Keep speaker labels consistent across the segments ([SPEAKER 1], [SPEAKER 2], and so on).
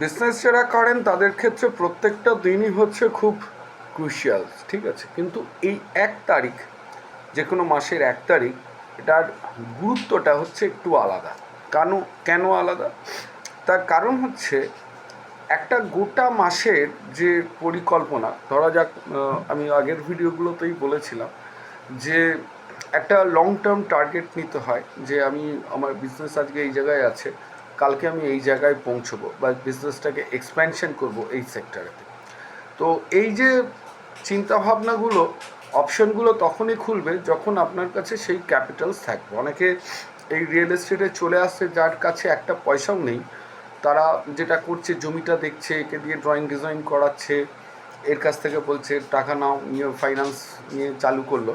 [SPEAKER 1] Business যারা করেন, তাদের ক্ষেত্রে প্রত্যেকটা দিনই হচ্ছে খুব ক্রুশিয়াল ঠিক আছে? কিন্তু এই এক তারিখ যে কোনো মাসের এক তারিখ, এটার গুরুত্বটা হচ্ছে একটু আলাদা। কেন কেন আলাদা? তার কারণ হচ্ছে, একটা গোটা মাসের যে পরিকল্পনা, ধরা যাক আমি আগের ভিডিওগুলোতেই বলেছিলাম, যে একটা লং টার্ম টার্গেট নিতে হয়, যে আমি, আমার বিজনেস আজকে এই জায়গায় আছে কালকে আমি এই জায়গায় পৌঁছবো বা বিজনেসটাকে এক্সপ্যানশন করব এই সেক্টরেতে তো এই যে চিন্তাভাবনাগুলো অপশনগুলো তখনই খুলবে যখন আপনার কাছে সেই ক্যাপিটালস থাকবে। অনেকে এই রিয়েল এস্টেটে চলে আসছে যার কাছে একটা পয়সাও নেই। তারা যেটা করছে, জমিটা দেখছে, একে দিয়ে ড্রয়িং ডিজাইন করাচ্ছে, এর কাছ থেকে বলছে, টাকা নাও, নিয়ে ফাইন্যান্স নিয়ে চালু করল।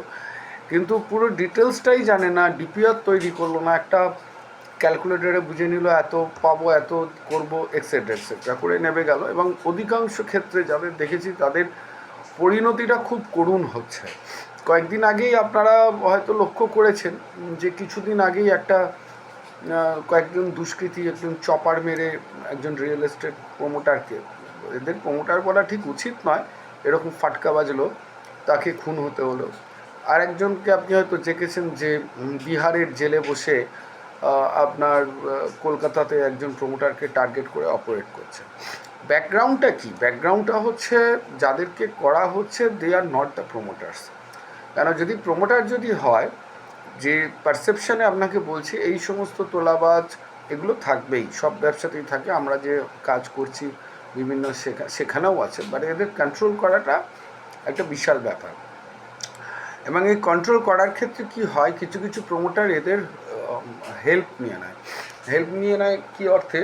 [SPEAKER 1] কিন্তু পুরো ডিটেলসটাই জানে না ডিপিআর তৈরি করল না, একটা ক্যালকুলেটরে বুঝে নিল এত পাবো, এত করব এক্সেট্রা এক্সেট্রা করে নেবে গেল এবং অধিকাংশ ক্ষেত্রে যাদের দেখেছি তাদের পরিণতিটা খুব করুণ হচ্ছে। কয়েকদিন আগেই আপনারা হয়তো লক্ষ্য করেছেন যে কিছুদিন আগেই একটা কয়েকজন দুষ্কৃতী, একজন চপার মেরে একজন রিয়েল এস্টেট প্রমোটারকে এদের প্রমোটার বলা ঠিক উচিত নয়, এরকম ফাটকা বাজলো, তাকে খুন হতে হলো। আর একজনকে আপনি হয়তো দেখেছেন যে বিহারের জেলে বসে আপনার কলকাতাতে একজন প্রমোটারকে টার্গেট করে অপারেট করছে। ব্যাকগ্রাউন্ডটা কি? ব্যাকগ্রাউন্ডটা হচ্ছে যাদেরকে করা হচ্ছে দে আর নট দ্য প্রমোটার্স কেন? যদি প্রমোটার যদি হয়, যে পারসেপশানে আপনাকে বলছি, এই সমস্ত তোলাবাজ, এগুলো থাকবেই, সব ব্যবসাতেই থাকে, আমরা যে কাজ করছি, বিভিন্ন সেখানেও আছে। বাট এদের কন্ট্রোল করাটা একটা বিশাল ব্যাপার। এবং এই কন্ট্রোল করার ক্ষেত্রে কি হয়? কিছু কিছু প্রমোটার এদের হেল্প নিয়ে নেয়। হেল্প নিয়ে নেয় কি অর্থে?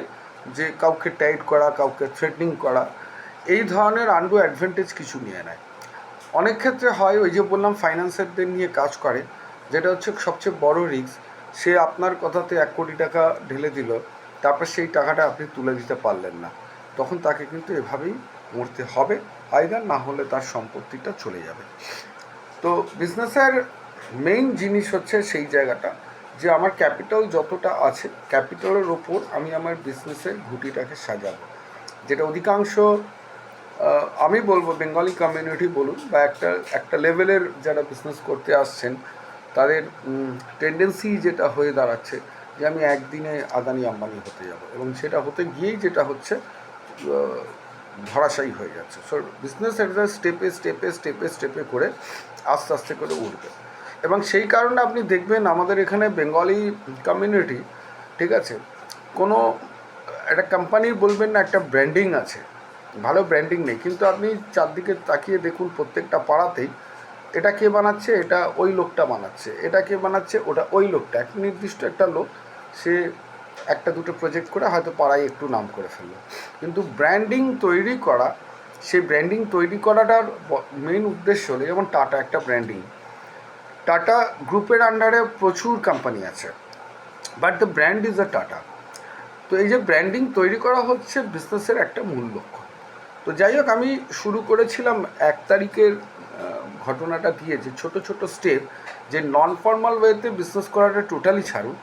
[SPEAKER 1] যে কাউকে টাইট করা, কাউকে থ্রেটনিং করা, এই ধরনের আন্ডু অ্যাডভান্টেজ কিছু নিয়ে নেয়। অনেক ক্ষেত্রে হয় ওই যে বললাম ফাইন্যান্সারদের নিয়ে কাজ করে, যেটা হচ্ছে সবচেয়ে বড় রিস্ক সে আপনার কথাতে এক কোটি টাকা ঢেলে দিল, তারপর সেই টাকাটা আপনি তুলে দিতে পারলেন না। তখন তাকে কিন্তু এভাবেই মরতে হবে আইদার না হলে তার সম্পত্তিটা চলে যাবে। তো বিজনেসের মেইন জিনিস হচ্ছে সেই জায়গাটা। যে আমার ক্যাপিটাল যতটা আছে ক্যাপিটালের ওপর আমি আমার বিজনেসের ঘুটিটাকে সাজাবো। যেটা অধিকাংশ আমি বলব বেঙ্গলি কমিউনিটি বলুন বা একটা একটা লেভেলের যারা বিজনেস করতে আসছেন, তাদের টেন্ডেন্সি যেটা হয়ে দাঁড়াচ্ছে যে আমি একদিনে আদানি আম্বানি হতে যাব এবং সেটা হতে গিয়েই যেটা হচ্ছে ধরাশায়ী হয়ে যাচ্ছে। সো বিজনেস একটা স্টেপে স্টেপে স্টেপে স্টেপে করে আস্তে আস্তে করে উঠবে। এবং সেই কারণে আপনি দেখবেন আমাদের এখানে বেঙ্গলি কমিউনিটি ঠিক আছে? কোনো, একটা কোম্পানি বলবেন না, একটা ব্র্যান্ডিং আছে। ভালো ব্র্যান্ডিং নেই। কিন্তু আপনি চারদিকে তাকিয়ে দেখুন প্রত্যেকটা পাড়াতেই, এটা কে বানাচ্ছে? এটা ওই লোকটা বানাচ্ছে। এটা কে বানাচ্ছে? ওটা ওই লোকটা। এক নির্দিষ্ট একটা লোক, সে একটা দুটো প্রজেক্ট করে হয়তো পাড়ায় একটু নাম করে ফেলল। কিন্তু ব্র্যান্ডিং তৈরি করা, সেই ব্র্যান্ডিং তৈরি করাটার মেইন উদ্দেশ্য হলো যেমন টাটা একটা ব্র্যান্ডিং টাটা গ্রুপের আন্ডারে প্রচুর কোম্পানি আছে। But the brand is a Tata তো এই যে ব্র্যান্ডিং তৈরি করা হচ্ছে বিজনেসের একটা মূল লক্ষ্য। তো যাই হোক, আমি শুরু করেছিলাম এক তারিখের ঘটনাটা দিয়ে যে ছোট ছোট স্টেপ যে নন ফর্মাল ওয়েতে বিজনেস করাটা টোটালি ছাড়ুন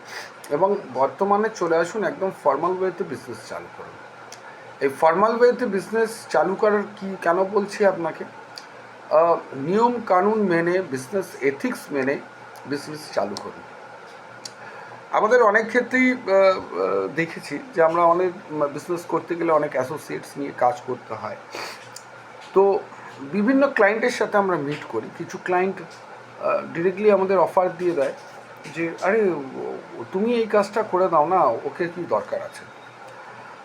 [SPEAKER 1] এবং বর্তমানে চলে আসুন একদম ফর্মাল ওয়েতে বিজনেস চালু করুন। এই ফর্মাল ওয়েতে বিজনেস চালু করার কি, কেন বলছি আপনাকে? নিয়ম কানুন মেনে বিজনেস এথিক্স মেনে বিজনেস চালু করুন। আমাদের অনেক ক্ষেত্রেই দেখেছি যে আমরা অনেক বিজনেস করতে গেলে অনেক অ্যাসোসিয়েটস নিয়ে কাজ করতে হয়। তো বিভিন্ন ক্লায়েন্টের সাথে আমরা মিট করি। কিছু ক্লায়েন্ট ডিরেক্টলি আমাদের অফার দিয়ে দেয় যে, আরে, তুমি এই কাজটা করে দাও না, ওকে কি দরকার আছে?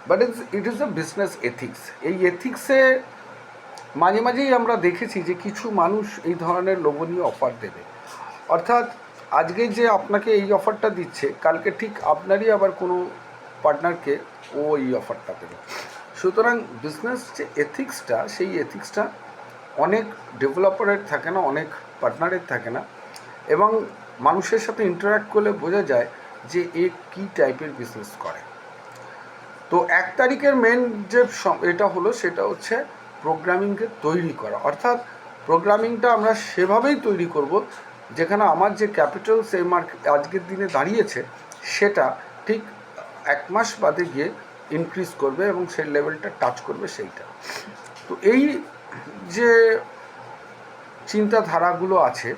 [SPEAKER 1] But it's it is the business ethics এই এথিক্সে মাঝে মাঝেই আমরা দেখেছি যে কিছু মানুষ এই ধরনের লোভনীয় অফার দেবে। অর্থাৎ আজকে যে আপনাকে এই অফারটা দিচ্ছে, কালকে ঠিক আপনারই আবার কোনো পার্টনারকে ও এই অফারটা দেবে। সুতরাং বিজনেস যে এথিক্সটা সেই এথিক্সটা অনেক ডেভেলপারের থাকে না, অনেক পার্টনারের থাকে না। এবং মানুষের সাথে ইন্টারাক্ট করলে বোঝা যায় যে এ কী টাইপের বিজনেস করে। তো এক তারিখের মেন যে এটা হলো, সেটা হচ্ছে প্রোগ্রামিংকে তৈরি করা। অর্থাৎ প্রোগ্রামিংটা আমরা সেভাবেই তৈরি করব, যেখানে আমার যে ক্যাপিটাল সেই মার্কেট আজকের দিনে দাঁড়িয়েছে, সেটা ঠিক এক মাস বাদে গিয়ে ইনক্রিজ করবে এবং সেই লেভেলটা টাচ করবে সেইটা। তো এই যে চিন্তাধারাগুলো আছে,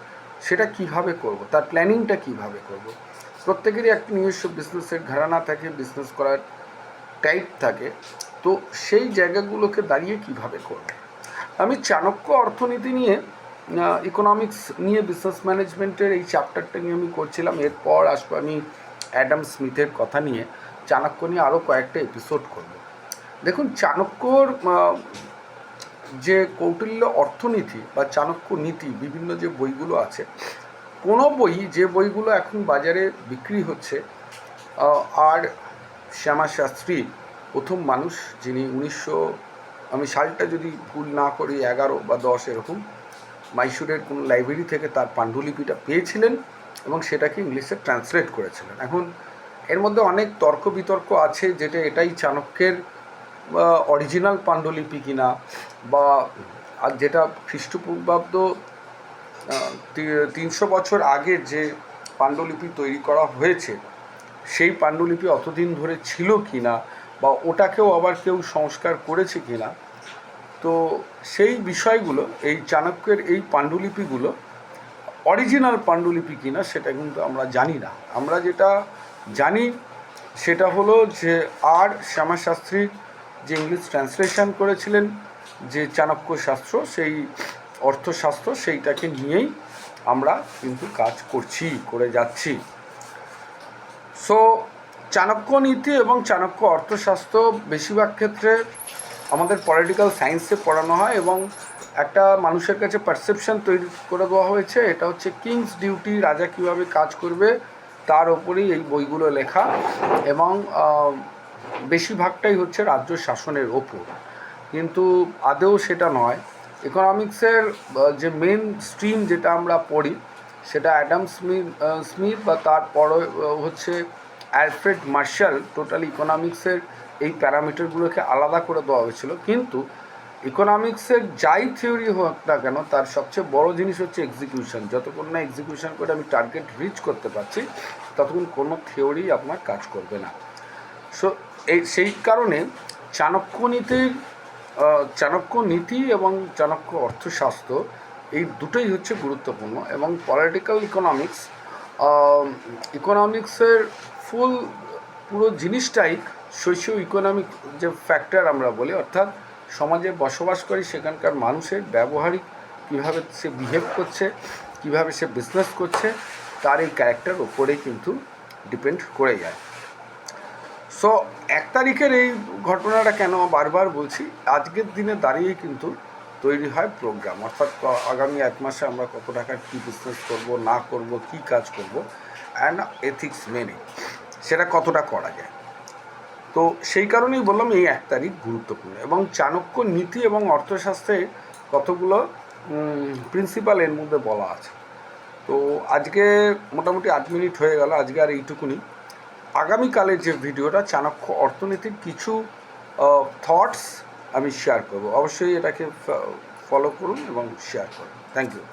[SPEAKER 1] সেটা কীভাবে করব? তার প্ল্যানিংটা কীভাবে করব? প্রত্যেকেরই একটা নিজস্ব বিজনেসের ঘরানা থাকে বিজনেস করার টাইপ থাকে, তো সেই জায়গাগুলোকে দাঁড়িয়ে কীভাবে করবে? আমি চাণক্য অর্থনীতি নিয়ে ইকোনমিক্স নিয়ে বিজনেস ম্যানেজমেন্টের এই চ্যাপ্টারটা নিয়ে আমি করছিলাম। এরপর আসব আমি অ্যাডাম স্মিথের কথা নিয়ে। চাণক্য নিয়ে আরও কয়েকটা এপিসোড করব। দেখুন, চাণক্যর যে কৌটিল্য অর্থনীতি বা চাণক্য নীতি, বিভিন্ন যে বইগুলো আছে, কোনো বই, যে বইগুলো এখন বাজারে বিক্রি হচ্ছে আর শ্যামা শাস্ত্রী প্রথম মানুষ যিনি উনিশশো, আমি সালটা যদি ভুল না করি, এগারো বা দশ এরকম মাইসুরের কোনো লাইব্রেরি থেকে তার পাণ্ডুলিপিটা পেয়েছিলেন এবং সেটাকে ইংলিশে ট্রান্সলেট করেছিলেন। এখন এর মধ্যে অনেক তর্ক বিতর্ক আছে যেটা এটাই চাণক্যের অরিজিনাল পাণ্ডুলিপি কিনা বা আর যেটা খ্রিস্টপূর্বাব্দ তিনশো বছর আগে যে পাণ্ডুলিপি তৈরি করা হয়েছে সেই পাণ্ডুলিপি অতদিন ধরে ছিল কি না বা ওটাকেও আবার কেউ সংস্কার করেছে কি না তো সেই বিষয়গুলো, এই চাণক্যের এই পাণ্ডুলিপিগুলো অরিজিনাল পাণ্ডুলিপি কিনা সেটা কিন্তু আমরা জানি না। আমরা যেটা জানি সেটা হলো যে আর শ্যামাশাস্ত্রী যে ইংলিশ ট্রান্সলেশন করেছিলেন, যে চাণক্য শাস্ত্র, সেই অর্থশাস্ত্র, সেইটাকে নিয়েই আমরা কিন্তু কাজ করছি, করে যাচ্ছি। সো চাণক্য নীতি এবং চাণক্য অর্থশাস্ত্র বেশিরভাগ ক্ষেত্রে আমাদের পলিটিক্যাল সায়েন্সে পড়ানো হয় এবং একটা মানুষের কাছে পারসেপশন তৈরি করে দেওয়া হয়েছে। এটা হচ্ছে কিংস ডিউটি রাজা কীভাবে কাজ করবে, তার ওপরেই এই বইগুলো লেখা এবং বেশিরভাগটাই হচ্ছে রাজ্য শাসনের ওপর। কিন্তু আদেও সেটা নয়। ইকোনমিক্সের যে মেন স্ট্রিম যেটা আমরা পড়ি সেটা অ্যাডাম স্মিথ স্মিথ বা তারপরে হচ্ছে অ্যালফ্রেড মার্শাল টোটাল ইকোনমিক্সের এই প্যারামিটারগুলোকে আলাদা করে দেওয়া হয়েছিল। কিন্তু ইকোনমিক্সের যাই থিওরি হোক না কেন, তার সবচেয়ে বড় জিনিস হচ্ছে এক্সিকিউশন যতক্ষণ না এক্সিকিউশন করে আমি টার্গেট রিচ করতে পারছি, ততক্ষণ কোনো থিওরি আপনার কাজ করবে না। সো এই, সেই কারণে চাণক্য নীতির চাণক্য নীতি এবং চাণক্য অর্থশাস্ত্র এই দুটোই হচ্ছে গুরুত্বপূর্ণ এবং পলিটিক্যাল ইকোনমিক্স ইকোনমিক্সের ফুল পুরো জিনিসটাই সোশিও ইকোনমিক যে ফ্যাক্টর আমরা বলি, অর্থাৎ সমাজে বসবাস করি, সেখানকার মানুষের ব্যবহারিক কীভাবে সে বিহেভ করছে, কীভাবে সে বিজনেস করছে, তার এই ক্যারেক্টার ওপরেই কিন্তু ডিপেন্ড করে যায়। সো এক তারিখের এই ঘটনাটা কেন বারবার বলছি, আজকের দিনে দাঁড়িয়ে কিন্তু তৈরি হয় প্রোগ্রাম অর্থাৎ আগামী এক মাসে আমরা কত টাকার কী বিজনেস করব, না করব, কী কাজ করব অ্যান্ড এথিক্স মেনে সেটা কতটা করা যায়। তো সেই কারণেই বললাম এই এক তারিখ গুরুত্বপূর্ণ এবং চাণক্য নীতি এবং অর্থশাস্ত্রে কতগুলো প্রিন্সিপাল এর মধ্যে বলা আছে। তো আজকে মোটামুটি আট মিনিট হয়ে গেল, আজকে আর এইটুকুনি। আগামীকালের যে ভিডিওটা, চাণক্য অর্থনীতির কিছু থটস আমি শেয়ার করব। অবশ্যই এটাকে ফলো করুন এবং শেয়ার করুন। Thank you